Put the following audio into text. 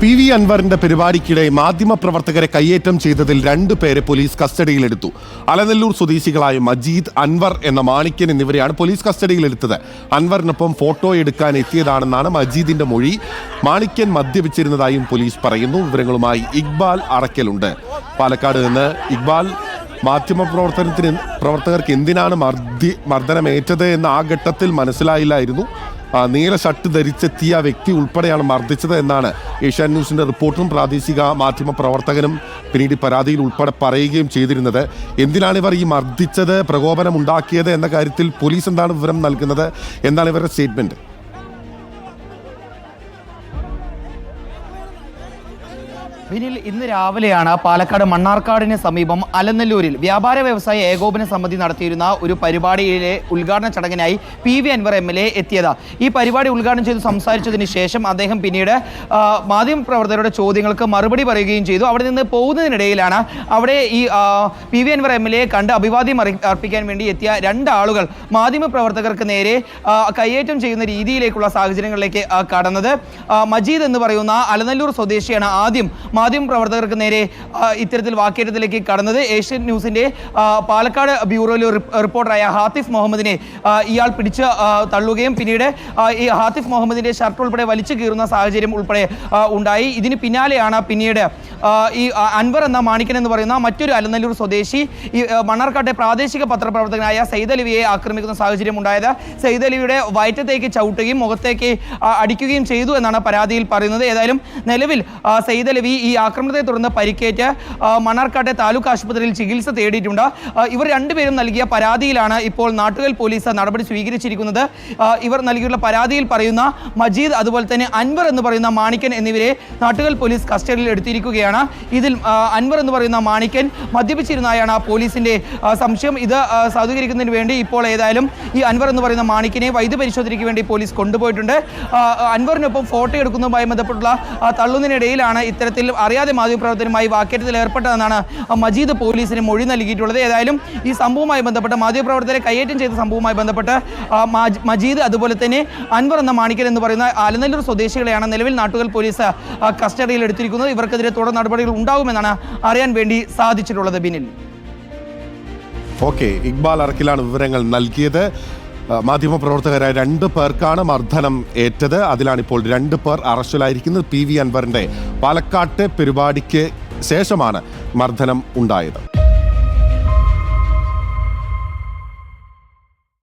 P V അൻവറിന്റെ പരിപാടിക്കിടെ മാധ്യമപ്രവർത്തകരെ കയ്യേറ്റം ചെയ്തതിൽ രണ്ടു പേരെ പോലീസ് കസ്റ്റഡിയിലെടുത്തു. അലനല്ലൂർ സ്വദേശികളായ മജീദ് അൻവർ എന്ന മാണിക്യൻ എന്നിവരെയാണ് പോലീസ് കസ്റ്റഡിയിലെടുത്തത്. അൻവറിനൊപ്പം ഫോട്ടോ എടുക്കാൻ എത്തിയതാണെന്നാണ് മജീദിന്റെ മൊഴി. മാണിക്യൻ മദ്യപിച്ചിരുന്നതായും പോലീസ് പറയുന്നു. വിവരങ്ങളുമായി ഇക്ബാൽ അറക്കലുണ്ട് പാലക്കാട് നിന്ന് ഇക്ബാൽ മാധ്യമപ്രവർത്തനത്തിന് പ്രവർത്തകർക്ക് എന്തിനാണ് മർദ്ദി മർദ്ദനമേറ്റത് എന്ന് ആ ഘട്ടത്തിൽ മനസ്സിലായില്ലായിരുന്നു. നീല ഷർട്ട് ധരിച്ചെത്തിയ വ്യക്തി ഉൾപ്പെടെയാണ് മർദ്ദിച്ചത് എന്നാണ് ഏഷ്യാൻ ന്യൂസിന്റെ റിപ്പോർട്ടും പ്രാദേശിക മാധ്യമ പ്രവർത്തകനും പിന്നീട് പരാതിയിൽ ഉൾപ്പെടെ പറയുകയും ചെയ്തിരുന്നത്. എന്തിനാണ് ഇവർ ഈ മർദ്ദിച്ചത് പ്രകോപനം ഉണ്ടാക്കിയത് എന്ന കാര്യത്തിൽ പോലീസ് എന്താണ് വിവരം നൽകുന്നത് എന്താണ് ഇവരുടെ സ്റ്റേറ്റ്മെന്റ്. വിനിൽ ഇന്ന് രാവിലെയാണ് പാലക്കാട് മണ്ണാർക്കാടിന് സമീപം അലനല്ലൂരിൽ വ്യാപാര വ്യവസായ ഏകോപന സമിതി നടത്തിയിരുന്ന ഒരു പരിപാടിയിലെ ഉദ്ഘാടന ചടങ്ങിനായി P V Anvar M L A എത്തിയത്. ഈ പരിപാടി ഉദ്ഘാടനം ചെയ്ത് സംസാരിച്ചതിന് ശേഷം അദ്ദേഹം പിന്നീട് മാധ്യമ മാധ്യമപ്രവർത്തകരുടെ ചോദ്യങ്ങൾക്ക് മറുപടി പറയുകയും ചെയ്തു. അവിടെ നിന്ന് പോകുന്നതിനിടയിലാണ് അവിടെ ഈ P V Anvar M L A കണ്ട് അഭിവാദ്യം അർപ്പിക്കാൻ വേണ്ടി എത്തിയ രണ്ട് ആളുകൾ മാധ്യമപ്രവർത്തകർക്ക് നേരെ കയ്യേറ്റം ചെയ്യുന്ന രീതിയിലേക്കുള്ള സാഹചര്യങ്ങളിലേക്ക് കടന്നത്. മജീദ് എന്ന് പറയുന്ന അലനല്ലൂർ സ്വദേശിയാണ് ആദ്യം മാധ്യമപ്രവർത്തകർക്ക് നേരെ ഇത്തരത്തിൽ വാക്കേറ്റത്തിലേക്ക് കടന്നത് ഏഷ്യൻ ന്യൂസിന്റെ പാലക്കാട് ബ്യൂറോയിലെ റിപ്പോർട്ടറായ ഹാത്തിഫ് മുഹമ്മദിനെ ഇയാൾ പിടിച്ച് തള്ളുകയും പിന്നീട് ഈ ഹാത്തിഫ് മുഹമ്മദിന്റെ ഷർട്ട് ഉൾപ്പെടെ വലിച്ചു കീറുന്ന സാഹചര്യം ഉൾപ്പെടെ ഉണ്ടായി. ഇതിന് പിന്നാലെയാണ് പിന്നീട് ഈ അൻവർ എന്ന മാണിക്കൻ എന്ന് പറയുന്ന മറ്റൊരു അലനല്ലൂർ സ്വദേശി ഈ മണ്ണാർക്കാട്ടെ പ്രാദേശിക പത്രപ്രവർത്തകനായ സൈദ് അലിവിയെ ആക്രമിക്കുന്ന സാഹചര്യം ഉണ്ടായത്. സൈദ് അലിവിയുടെ വയറ്റത്തേക്ക് ചവിട്ടുകയും മുഖത്തേക്ക് അടിക്കുകയും ചെയ്തു എന്നാണ് പരാതിയിൽ പറയുന്നത്. ഏതായാലും നിലവിൽ ഈ ആക്രമണത്തെ തുടർന്ന് പരിക്കേറ്റ് മണ്ണാർക്കാട്ടെ താലൂക്ക് ആശുപത്രിയിൽ ചികിത്സ തേടിയിട്ടുണ്ട്. ഇവർ രണ്ടുപേരും നൽകിയ പരാതിയിലാണ് ഇപ്പോൾ നാട്ടുകൽ പോലീസ് നടപടി സ്വീകരിച്ചിരിക്കുന്നത്. ഇവർ നൽകിയുള്ള പരാതിയിൽ പറയുന്ന മജീദ് അതുപോലെ തന്നെ അൻവർ എന്ന് പറയുന്ന മാണിക്കൻ എന്നിവരെ നാട്ടുകൽ പോലീസ് കസ്റ്റഡിയിൽ എടുത്തിരിക്കുകയാണ്. ഇതിൽ അൻവർ എന്ന് പറയുന്ന മാണിക്കൻ മദ്യപിച്ചിരുന്നായാണ് ആ പോലീസിന്റെ സംശയം. ഇത് സാധൂകരിക്കുന്നതിന് വേണ്ടി ഇപ്പോൾ ഏതായാലും ഈ അൻവർ എന്ന് പറയുന്ന മാണിക്കിനെ വൈദ്യപരിശോധനയ്ക്ക് വേണ്ടി പോലീസ് കൊണ്ടുപോയിട്ടുണ്ട്. അൻവറിനൊപ്പം ഫോട്ടോ എടുക്കുന്നതുമായി ബന്ധപ്പെട്ടുള്ള തള്ളുന്നതിനിടയിലാണ് ഇത്തരത്തിൽ അറിയാതെ മാധ്യമപ്രവർത്തകരുമായി വാക്കേറ്റത്തിൽ ഏർപ്പെട്ടതെന്നാണ് മജീദ് പോലീസിന് മൊഴി നൽകിയിട്ടുള്ളത്. ഏതായാലും ഈ സംഭവവുമായി ബന്ധപ്പെട്ട് മാധ്യമപ്രവർത്തകരെ കയ്യേറ്റം ചെയ്ത സംഭവവുമായി ബന്ധപ്പെട്ട് മജീദ് അതുപോലെ തന്നെ അൻവർ എന്ന മാണിക്കൻ എന്ന് പറയുന്ന ആലനല്ലൂർ സ്വദേശികളെയാണ് നിലവിൽ നാട്ടുകൾ പോലീസ് കസ്റ്റഡിയിൽ എടുത്തിരിക്കുന്നത്. ഇവർക്കെതിരെ തുടർ നടപടികൾ ഉണ്ടാകുമെന്നാണ് അറിയാൻ വേണ്ടി സാധിച്ചിട്ടുള്ളത് ബിനിൽ. ഓക്കെ ഇക്ബാൽ അറക്കിലാണ് വിവരങ്ങൾ നൽകിയത്. മാധ്യമപ്രവർത്തകരായ രണ്ട് പേർക്കാണ് മർദ്ദനം ഏറ്റത്. അതിലാണിപ്പോൾ രണ്ട് പേർ അറസ്റ്റിലായിരിക്കുന്നത്. പി വി അൻവറിന്റെ പാലക്കാട്ടെ പരിപാടിക്ക് ശേഷമാണ് മർദ്ദനം ഉണ്ടായത്.